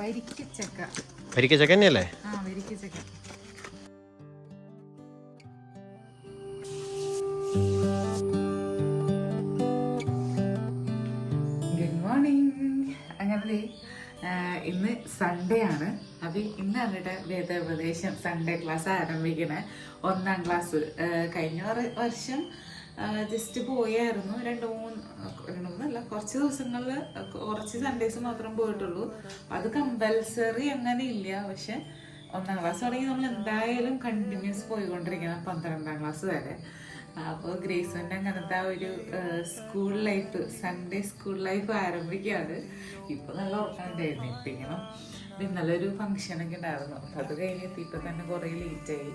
വരിക്കച്ചക്ക. വരിക്കച്ചക്ക തന്നെയല്ലേ? ആ വരിക്കച്ചക്ക. Good morning അങ്ങനെ ഇന്ന് സൺഡേ ആണ്. അപ്പൊ ഇന്നാണ് ഇവിടെ വേദോപദേശം സൺഡേ ക്ലാസ് ആരംഭിക്കുന്നത് ഒന്നാം ക്ലാസ് കഴിഞ്ഞ വർഷം ജസ്റ്റ് പോയായിരുന്നു. രണ്ട് മൂന്ന് രണ്ട് മൂന്നല്ല കുറച്ച് ദിവസങ്ങളിൽ കുറച്ച് സൺഡേസ് മാത്രം പോയിട്ടുള്ളൂ. അത് കമ്പൽസറി അങ്ങനെ ഇല്ല. പക്ഷെ ഒന്നാം ക്ലാസ് തുടങ്ങി നമ്മൾ എന്തായാലും കണ്ടിന്യൂസ് പോയിക്കൊണ്ടിരിക്കണം പന്ത്രണ്ടാം ക്ലാസ് വരെ. അപ്പോൾ ഗ്രേസിന്റെ അങ്ങനത്തെ ആ ഒരു school life Sunday school life ആരംഭിക്കുകയാണ് ഇപ്പോൾ നല്ല ഉറക്കമുണ്ടായിരുന്നു അപ്പം ഇന്നലെ ഒരു ഫംഗ്ഷനൊക്കെ ഉണ്ടായിരുന്നു. അപ്പം അത് കഴിഞ്ഞിട്ട് ഇപ്പം തന്നെ കുറേ ലേറ്റായി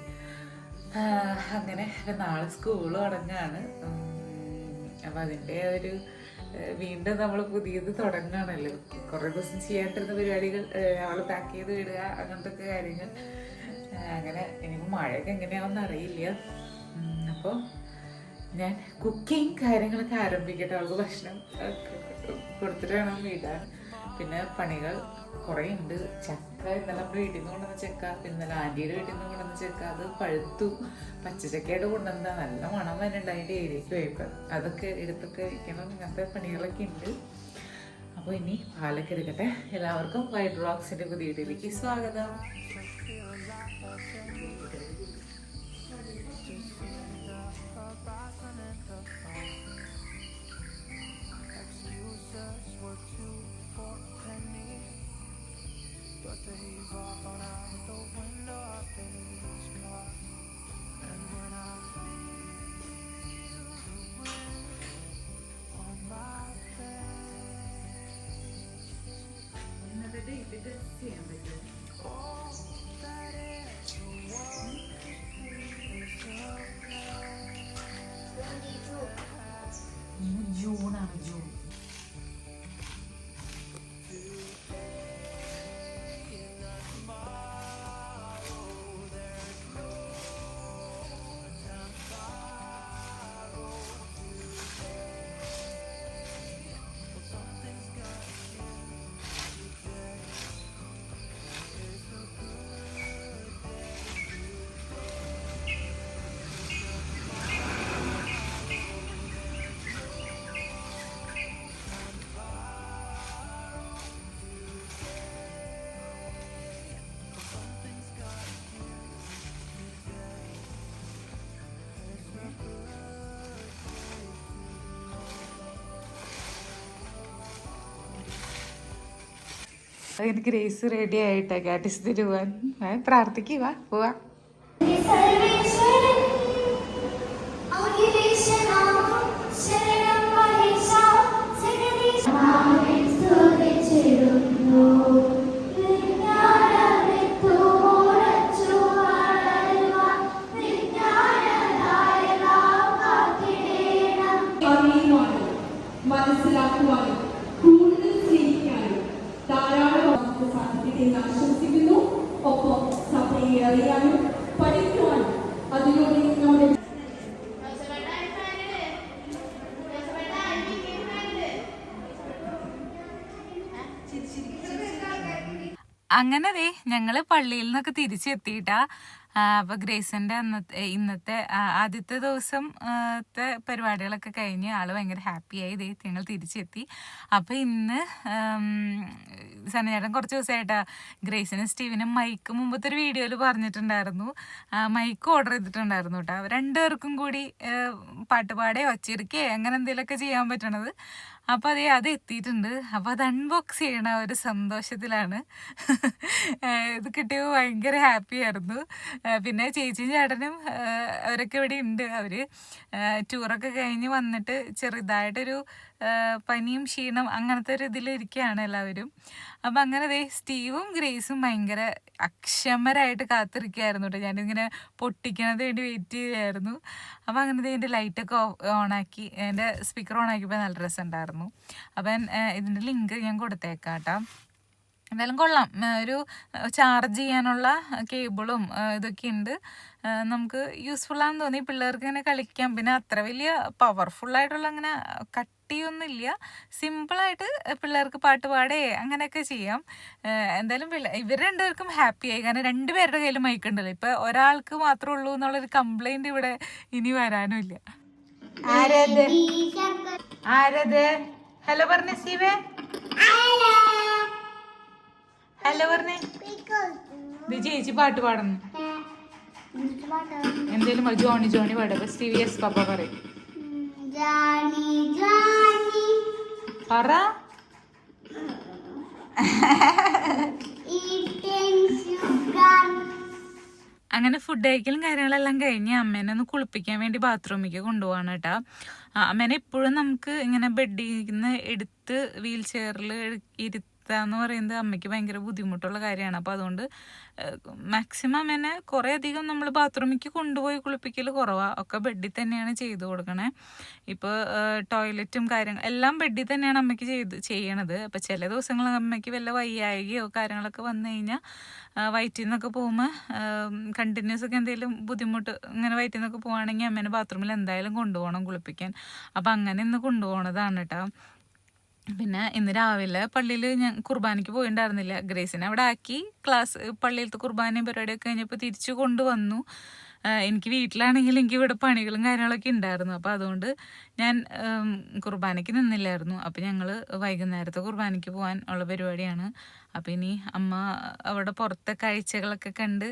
അങ്ങനെ നാളെ സ്കൂൾ തുടങ്ങാണ്. അപ്പം അതിന്റെ ഒരു വീണ്ടും നമ്മൾ പുതിയത് തുടങ്ങുകയാണല്ലോ കുറേ ദിവസം ചെയ്യാണ്ടിരുന്ന പരിപാടികൾ അവൾ പാക്ക് ചെയ്ത് വിടുക അങ്ങനത്തെ ഒക്കെ കാര്യങ്ങൾ അങ്ങനെ എനിക്ക് മഴയൊക്കെ എങ്ങനെയാണെന്ന് അറിയില്ല. അപ്പോൾ ഞാൻ കുക്കിംഗ് കാര്യങ്ങളൊക്കെ ആരംഭിക്കട്ടെ. അവൾക്ക് ഭക്ഷണം കൊടുത്തിട്ട് വേണം പിന്നെ പണികൾ കുറേ ഉണ്ട് ചക്ക ഇന്നലെ നമ്മുടെ വീട്ടിൽ നിന്ന് കൊണ്ടുവന്ന ചക്ക പിന്നെ ആന്റിയുടെ വീട്ടിൽ നിന്ന് കൊണ്ടുവന്ന ചക്ക അത് പഴുത്തു. പച്ചച്ചക്കയുടെ കൊണ്ടുവന്ന നല്ല മണം വരുന്നുണ്ട് അതിന്റെ ഏരിയയ്ക്ക് പോയപ്പോൾ അതൊക്കെ എടുത്തൊക്കെ വയ്ക്കണം ഇങ്ങനത്തെ പണികളൊക്കെ ഉണ്ട്. അപ്പോൾ ഇനി പാലൊക്കെ എടുക്കട്ടെ. എല്ലാവർക്കും വൈറ്റ് റോക്സിന്റെ പുതിയ വീട്ടിലേക്ക് സ്വാഗതം. всеми. അതിന് ഗ്രേസ് റെഡി ആയിട്ടാ. കാറ്റിസത്തിന് പോവാൻ. പ്രാർത്ഥിക്കുക പോവാ. അങ്ങനെ ദേ ഞങ്ങൾ പള്ളിയിൽ നിന്നൊക്കെ തിരിച്ചെത്തിയിട്ടാ. ആ, അപ്പൊ ഗ്രേസിന്റെ അന്നത്തെ ഇന്നത്തെ ആദ്യത്തെ ദിവസം പരിപാടികളൊക്കെ കഴിഞ്ഞ് ആൾ ഭയങ്കര ആയി ദേ ഞങ്ങൾ തിരിച്ചെത്തി. അപ്പോൾ ഇന്ന് സനചേട്ടൻ കുറച്ച് ദിവസമായിട്ട് ഗ്രേസിനും സ്റ്റീവിനും മൈക്ക് മുമ്പത്തെ ഒരു വീഡിയോയിൽ പറഞ്ഞിട്ടുണ്ടായിരുന്നു. മൈക്ക് ഓർഡർ ചെയ്തിട്ടുണ്ടായിരുന്നു കേട്ടോ. രണ്ടുപേർക്കും കൂടി പാട്ടുപാടേ ഒച്ചിരിക്കേ അങ്ങനെ എന്തെങ്കിലുമൊക്കെ ചെയ്യാൻ പറ്റണത്. അപ്പോൾ അതേ അത് എത്തിയിട്ടുണ്ട്. അപ്പോൾ അത് അൺബോക്സ് ചെയ്യണ ഒരു സന്തോഷത്തിലാണ്. ഇത് കിട്ടിയപ്പോൾ ഭയങ്കര ഹാപ്പി ആയിരുന്നു. ഏഹ് പിന്നെ ചേച്ചിയും ചേട്ടനും അവരൊക്കെ ഇവിടെ ഉണ്ട്. അവർ ടൂറൊക്കെ കഴിഞ്ഞ് വന്നിട്ട് ചെറുതായിട്ടൊരു പനിയും ക്ഷീണം അങ്ങനത്തെ ഒരു ഇതിലിരിക്കുകയാണ് എല്ലാവരും. അപ്പം അങ്ങനെ ദേ സ്റ്റീവും ഗ്രേസും ഭയങ്കര അക്ഷമരായിട്ട് കാത്തിരിക്കുകയായിരുന്നു കേട്ടോ. ഞാനിങ്ങനെ പൊട്ടിക്കണത് വേണ്ടി വെയിറ്റ് ചെയ്യുമായിരുന്നു അപ്പം അങ്ങനെ എന്റെ ലൈറ്റൊക്കെ ഓണാക്കി എന്റെ സ്പീക്കർ ഓണാക്കിയപ്പോൾ നല്ല രസമുണ്ടായിരുന്നു. അപ്പം ഇതിന്റെ ലിങ്ക് ഞാൻ കൊടുത്തേക്കാം കേട്ടോ. എന്തായാലും കൊള്ളാം. ഒരു ചാർജ് ചെയ്യാനുള്ള കേബിളും ഇതൊക്കെ ഉണ്ട്. നമുക്ക് യൂസ്ഫുൾ ആണെന്ന് തോന്നി. പിള്ളേർക്ക് ഇങ്ങനെ കളിക്കാം. പിന്നെ അത്ര വലിയ പവർഫുള്ളായിട്ടുള്ള അങ്ങനെ അങ്ങനെ കട്ടിയൊന്നുമില്ല. സിമ്പിളായിട്ട് പിള്ളേർക്ക് പാട്ട് പാടേ അങ്ങനെയൊക്കെ ചെയ്യാം. എന്തായാലും ഇവർ രണ്ടുപേർക്കും ഹാപ്പി ആയി. കാരണം രണ്ടുപേരുടെ കയ്യിൽ മൈക്ക് ഉണ്ടല്ലോ. ഇപ്പൊ ഒരാൾക്ക് മാത്രമേ ഉള്ളൂ എന്നുള്ളൊരു കംപ്ലൈന്റ് ഇവിടെ ഇനി വരാനും ഇല്ല ആരത് ആരത് ഹലോ പറഞ്ഞ സീവേ ഹലോ പറഞ്ഞേ? ഇത് ചേച്ചി പാട്ട് പാടുന്നു. എന്തേലും ജോണി ജോണി പാടും. അപ്പൊ സ്റ്റീവി എസ് പപ്പ പറയും. പറ. അങ്ങനെ ഫുഡ് കഴിക്കലും കാര്യങ്ങളെല്ലാം കഴിഞ്ഞ് അമ്മേനെ ഒന്ന് കുളിപ്പിക്കാൻ വേണ്ടി ബാത്റൂമിലേക്ക് കൊണ്ടുപോവാണ് കേട്ടാ. അമ്മേനെ എപ്പോഴും നമുക്ക് ഇങ്ങനെ ബെഡിൽ നിന്ന് എടുത്ത് വീൽ ചെയറിൽ ഇരുത്താന്ന് പറയുന്നത് അമ്മയ്ക്ക് ഭയങ്കര ബുദ്ധിമുട്ടുള്ള കാര്യമാണ്. അപ്പോൾ അതുകൊണ്ട് മാക്സിമം എന്നെ കുറേ അധികം നമ്മൾ ബാത്റൂമിലേക്ക് കൊണ്ടുപോയി കുളിപ്പിക്കൽ കുറവാണ് ഒക്കെ ബെഡിൽ തന്നെയാണ് ചെയ്തു കൊടുക്കണേ. ഇപ്പോൾ ടോയ്ലറ്റും കാര്യങ്ങൾ എല്ലാം ബെഡിൽ തന്നെയാണ് അമ്മയ്ക്ക് ചെയ്ത് ചെയ്യണത്. അപ്പോൾ ചില ദിവസങ്ങൾ അമ്മയ്ക്ക് വല്ല വയ്യായികയോ കാര്യങ്ങളൊക്കെ വന്നു കഴിഞ്ഞാൽ വയറ്റിൽ നിന്നൊക്കെ പോകുമ്പോൾ കണ്ടിന്യൂസ് ഒക്കെ എന്തെങ്കിലും ബുദ്ധിമുട്ട് ഇങ്ങനെ വയറ്റിൽ നിന്നൊക്കെ പോവുകയാണെങ്കിൽ അമ്മേനെ ബാത്റൂമിൽ എന്തായാലും കൊണ്ടുപോകണം കുളിപ്പിക്കാൻ. അപ്പം അങ്ങനെ ഇന്ന് കൊണ്ടുപോകണതാണ് കേട്ടോ പിന്നെ ഇന്ന് രാവിലെ പള്ളിയിൽ ഞാൻ കുർബാനയ്ക്ക് പോയിണ്ടായിരുന്നില്ല. ഗ്രേസിനെ അവിടെ ആക്കി ക്ലാസ് പള്ളിയിലത്തെ കുർബാനയും പരിപാടിയൊക്കെ കഴിഞ്ഞപ്പോൾ തിരിച്ചു കൊണ്ടുവന്നു. എനിക്ക് വീട്ടിലാണെങ്കിൽ എനിക്ക് ഇവിടെ പണികളും കാര്യങ്ങളൊക്കെ ഉണ്ടായിരുന്നു അപ്പോൾ അതുകൊണ്ട് ഞാൻ കുർബാനയ്ക്ക് നിന്നില്ലായിരുന്നു. അപ്പോൾ ഞങ്ങൾ വൈകുന്നേരത്തെ കുർബാനയ്ക്ക് പോകാൻ ഉള്ള പരിപാടിയാണ്. അപ്പോൾ ഇനി അമ്മ അവിടെ പുറത്തെ കാഴ്ചകളൊക്കെ കണ്ട്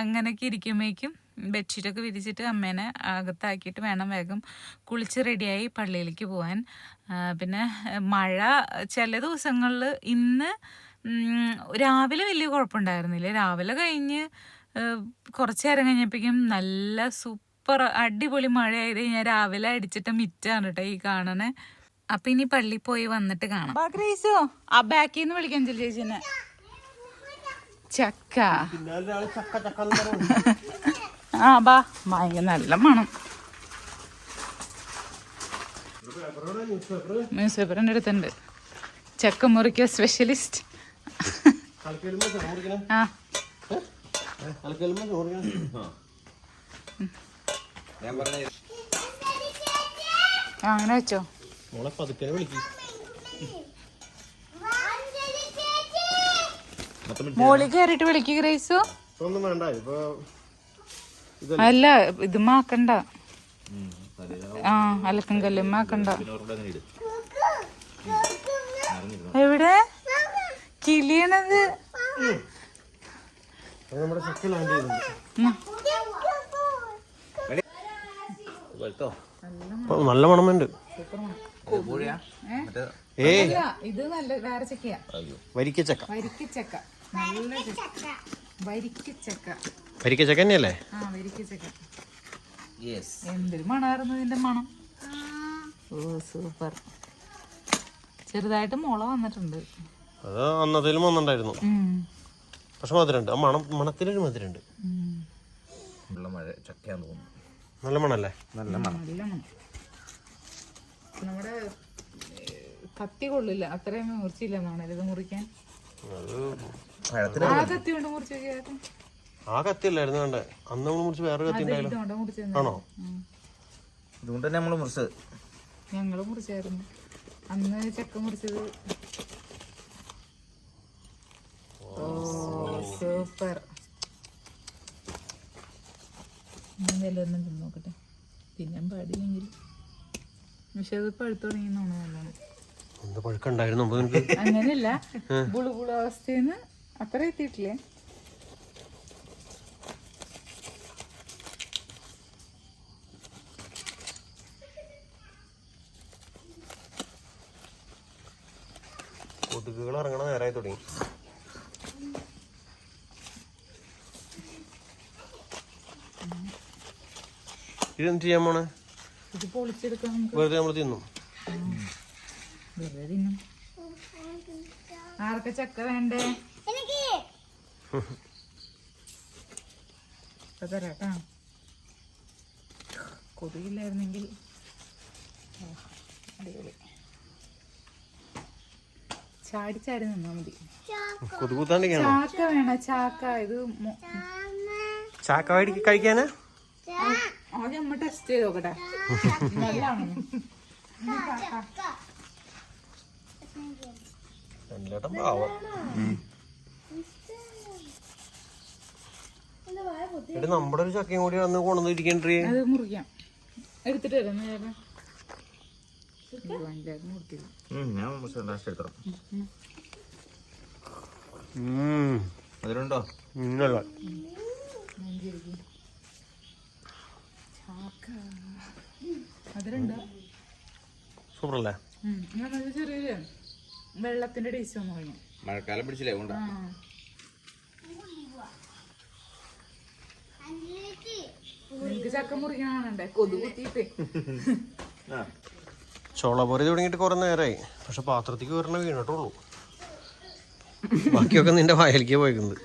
അങ്ങനെയൊക്കെ ഇരിക്കുമ്പോഴേക്കും ബെഡ്ഷീറ്റൊക്കെ വിരിച്ചിട്ട് അമ്മേനെ അകത്താക്കിയിട്ട് വേണം വേഗം കുളിച്ച് റെഡിയായി പള്ളിയിലേക്ക് പോകാൻ പിന്നെ മഴ ചില ദിവസങ്ങളിൽ ഇന്ന് രാവിലെ വലിയ കുഴപ്പമുണ്ടായിരുന്നില്ല രാവിലെ കഴിഞ്ഞ് കുറച്ച് നേരം കഴിഞ്ഞപ്പോഴേക്കും നല്ല സൂപ്പർ അടിപൊളി മഴയായത് ഞാൻ രാവിലെ അടിച്ചിട്ട് മിറ്റാണ് കേട്ടോ ഈ കാണണേ. അപ്പൊ ഇനി പള്ളി പോയി വന്നിട്ട് കാണാം. ഗ്രേസോ ആ ബാക്കിൽ നിന്ന് വിളിക്കാൻ ചെല്ലു ചേച്ചിനെ. ചക്ക. ആ ബാ. ഭയങ്കര നല്ല മണം. ന്യൂസ് പേപ്പർ എന്റെ അടുത്തുണ്ട് ചക്ക മുറിക്ക സ്പെഷ്യലിസ്റ്റ് ആ. അങ്ങനെ വെച്ചോ. മോളെ പതുക്കെ വിളിക്കും ഗ്രേസു. അല്ല ഇത് മാക്കണ്ട. ആ അലക്കും കല്ലും. മാക്കണ്ട എവിടെ? കിളിയണത്. നല്ല മണമുണ്ട്. ഇത് നല്ല വേറെ ചക്കയാ. വരിക്ക വരിക്കച്ചക്ക. നല്ല വരിക്കച്ചക്ക. വരിക്ക ചക്ക തന്നെയല്ലേ? ആ വരിക്കച്ചക്ക. എന്തൊരു മണമായിരുന്നു ഇതിന്റെ മണം. ഓ സൂപ്പർ. ചെറുതായിട്ട് മുള വന്നിട്ടുണ്ട്. അത് അന്നത്തേലും വന്നിട്ടുണ്ടായിരുന്നു. പക്ഷെ മധുരമുണ്ട്. ആ മണം മണത്തിലൊരു മധുരമുണ്ട്. നല്ല ഉള്ള മഴ ചക്കയാന്ന് തോന്നുന്നു. നല്ല മണല്ലേ? നല്ല മണം. നല്ല മണം. നമ്മുടെ കത്തി കൊള്ളില്ല. അത്രയും മുറിച്ചില്ല എന്നാണ് ഇത് മുറിക്കാൻ. ആ കത്തി കൊണ്ട് മുറിച്ചു ആ കത്തിയല്ലായിരുന്നു വേണ്ടേ അന്ന് നമ്മൾ മുറിച്ച് വേറെ കത്തി ഉണ്ടായാലും ആണോ? അതുകൊണ്ട് തന്നെ നമ്മൾ മുറിച്ചത്. ഞങ്ങൾ മുറിച്ചായിരുന്നു. അന്ന് ചക്ക മുറിച്ചത്. സൂപ്പർ. ഒന്നും നോക്കട്ടെ. തിന്നാൻ പാടില്ലെങ്കിൽ. പക്ഷെ അത് പഴുത്തു നല്ലോണം. പഴുക്കുണ്ടായിരുന്നു അപ്പൊ നിനക്ക്? അങ്ങനെയല്ല. ബുളു ബുളു അവസ്ഥയെന്ന് അത്ര എത്തിയിട്ടില്ലേ? കൊതുകുകൾ ഇറങ്ങണ നേരമായി തുടങ്ങി. ഇതെന്ത് ചെയ്യാൻ പോണേ? വെറുതെ നമ്മൾ തിന്നു. ആർക്കെ ചക്ക വേണ്ടേ? തരാട്ടാ. കൊതുകില്ലായിരുന്നെങ്കിൽ. അടിപൊളി. ചാടി ചാടി നിന്നാ മതി. ചാക്ക. വേണ? ചാക്ക. ഇത് ചാക്ക വാടി കഴിക്കാനാ? ആദ്യം അമ്മ ടെസ്റ്റ് ചെയ്ത് നോക്കട്ടെ. നമ്മുടെ ഒരു ചക്കയും കൂടി വന്ന് കൊണ്ടുവന്നിരിക്കണ്ടേ? അത് മുറിക്കാം. എടുത്തിട്ട് വരാം നേരെ വണ്ടിയായിരുന്നു കൊടുത്തില്ല ഉം, ഞാൻ മുറിച്ച് ലാസ്റ്റ് എടുത്തോ ഉം അതിലുണ്ടോ? ഇന്നല്ല. ചെറിയൊരു വെള്ളത്തിന്റെ ടേസ്റ്റ് വന്നു കഴിഞ്ഞു. മഴക്കാലം പിടിച്ചില്ലേ കൊണ്ടാ നിനക്ക് ചക്ക മുറിക്കാണണ്ടേ കൊതു കുത്തിയിട്ട്. ചോളപൊരി തുടങ്ങിയിട്ട് കുറെ നേരമായി പക്ഷെ പാത്രത്തേക്ക് വരണ വീണിട്ടുള്ളൂ. ബാക്കിയൊക്കെ നിന്റെ പോയിക്കുന്നത്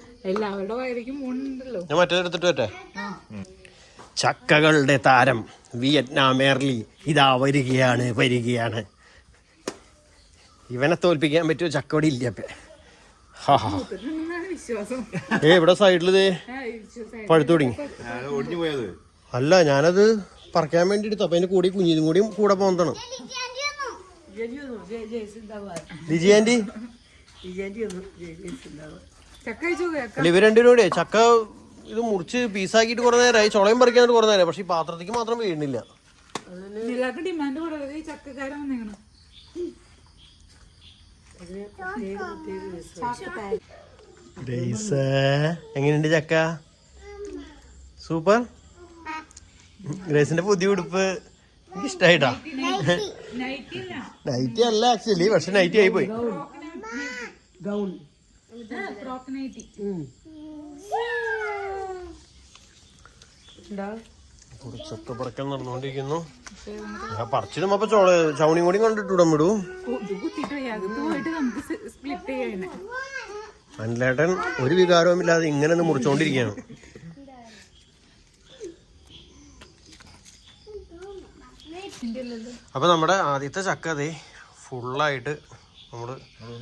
വയലേക്ക് മൂന്നുണ്ടല്ലോ ഞാൻ മറ്റേ എടുത്തിട്ട് പറ്റേ ചക്കകളുടെ താരം വിയറ്റ്നാം എയർലി ഇതാ വരികയാണ് വരികയാണ്. ഇവനെ തോൽപ്പിക്കാൻ പറ്റുമോ? ചക്കോടി ഇല്ല ഏ ഇവിടെ സൈഡിൽ. പഴുത്തു തുടങ്ങി. ഒടിഞ്ഞു പോയത്. അല്ല ഞാനത് പറിക്കാൻ വേണ്ടി എടുത്തു. അപ്പൊ അതിന്റെ കൂടി കുഞ്ഞിനും കൂടിയും കൂടെ പോന്നതാണ്. ലിജി ആന്റി? ഇവർ രണ്ടുപേരും കൂടെ. ചക്ക ഇത് മുറിച്ച് പീസാക്കിയിട്ട് കുറെ നേരമായി. ചുളയും പറിക്കാനായിട്ട് കുറെ നേരമായി. പക്ഷെ ഈ പാത്രത്തേക്ക് മാത്രം വീണില്ല എങ്ങനെയുണ്ട് ചക്ക? സൂപ്പർ. ഗ്രേസിന്റെ പുതിയ ഉടുപ്പ് എനിക്ക് ഇഷ്ടായിട്ടാ നൈറ്റ് അല്ല ആക്ച്വലി പക്ഷെ നൈറ്റി ആയി പോയി. ഗൗൺ. പറിക്കാൻ നടന്നുകൊണ്ടിരിക്കുന്നു. ഞാൻ പറിച്ചിടും അപ്പൊ ചോള ചവണിയും കൂടി കണ്ടിട്ട് ഇടാൻ വിടൂ. അനിലേട്ടൻ ഒരു വികാരവും ഇല്ലാതെ ഇങ്ങനെ ഒന്ന് മുറിച്ചോണ്ടിരിക്കുകയാണ്. അപ്പൊ നമ്മുടെ ആദ്യത്തെ ചക്ക അതെ ഫുള്ളായിട്ട്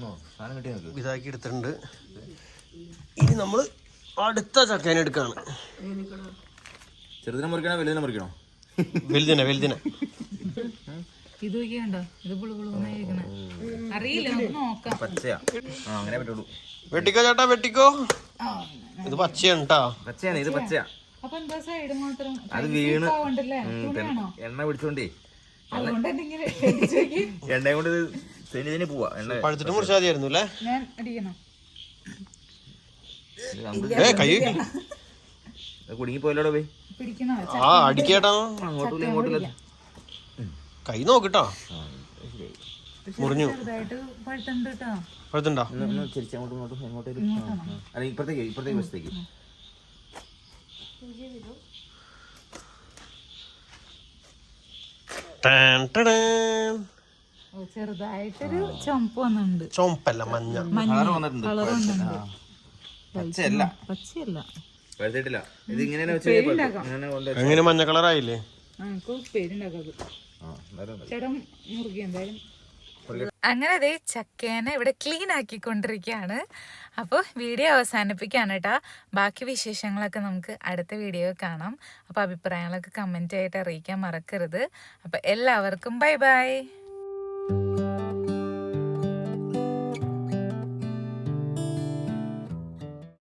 നോക്ക്. ഇതാക്കി എടുത്തിട്ടുണ്ട്. ഇനി നമ്മൾ അടുത്ത ചക്കേനെ എടുക്കാണ്. ചെറുതിനെ മുറിക്കണോ വലുതിനെ മുറിക്കണോ? വലുതിനെ വലുതിനെ. ഇത് ഇത് അറിയില്ല നമുക്ക് നോക്കാം. പച്ചയാ. അങ്ങനെ പറ്റുള്ളൂ. വെട്ടിക്കോ ചേട്ടാ വെട്ടിക്കോ. ഇത് പച്ചയാണ് കേട്ടാ പച്ചയാണ് ഇത് പച്ചയാ. അപ്പൊ എന്താ സൈഡ് മാത്രം? അത് വേണോ എണ്ണ പിടിച്ചോണ്ടേ. അതുകൊണ്ട് നോക്കി. എണ്ണയും കൊണ്ട് ഇത് തെനി തെനി പോവാ. എണ്ണ പഴുത്തിട്ട് മുറിച്ചാൽ മതിയായിരുന്നു അല്ലേ? ഞാൻ അടിക്കണം. ഇത് ഏ കൈ വെക്ക്. ഇത് കുടുങ്ങി പോയല്ലോടോ പോയി പിടിക്കണോ? ആ അടിക്കേട്ടാ. അങ്ങോട്ടും ഇങ്ങോട്ടും കൈ നോക്കിട്ടാ. മുറിഞ്ഞു. ചെറുതായിട്ട് പഴുത്തുണ്ട് കേട്ടോ. പഴുത്തുണ്ടോ? ഒന്ന് തിരിച്ച് അങ്ങോട്ടും ഇങ്ങോട്ടും എങ്ങോട്ടേലും ആ, ആ. അല്ല ഇപ്പുറത്തേക്ക് ഇപ്പുറത്തേക്ക് വശത്തേക്ക്. ചെറുതായിട്ടൊരു ചുമപ്പ് വന്നിട്ടുണ്ട്. ചുമപ്പല്ല മഞ്ഞ. കളർ വന്നിട്ടുണ്ട്. കളർ വന്നിട്ടുണ്ട് പച്ചയല്ല. പച്ചയല്ല. ഇത് ഇങ്ങനെ എങ്ങനെ മഞ്ഞ കളർ ആയില്ലേ അങ്ങനെ ദേ ചക്കേനെ ഇവിടെ ക്ലീൻ ആക്കി ആക്കിക്കൊണ്ടിരിക്കുകയാണ്. അപ്പോൾ വീഡിയോ അവസാനിപ്പിക്കുകയാണ് കേട്ടോ ബാക്കി വിശേഷങ്ങളൊക്കെ നമുക്ക് അടുത്ത വീഡിയോ കാണാം. അപ്പോൾ അഭിപ്രായങ്ങളൊക്കെ കമന്റ് ആയിട്ട് അറിയിക്കാൻ മറക്കരുത്. അപ്പോൾ എല്ലാവർക്കും ബൈ ബൈ.